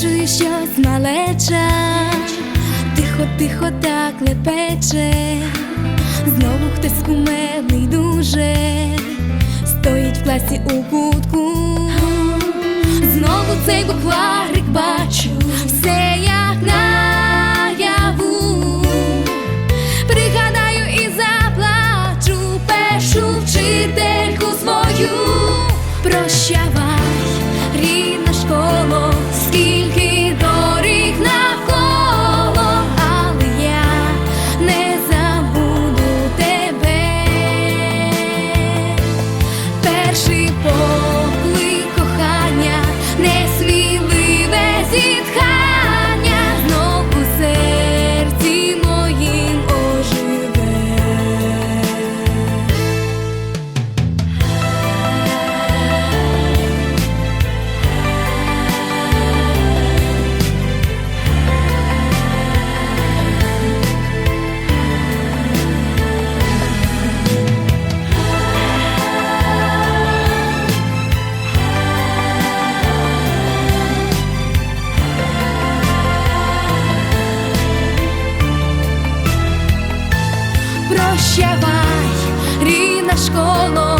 чую щось малеча, тихо, тихо так лепече, знову хтось кумедний дуже, стоїть в класі у кутку, знову цей букварик бачу, все як наяву. Пригадаю і заплачу. Першу вчительку свою. Прощавай, рідна школо, Прощавай, рідна школа.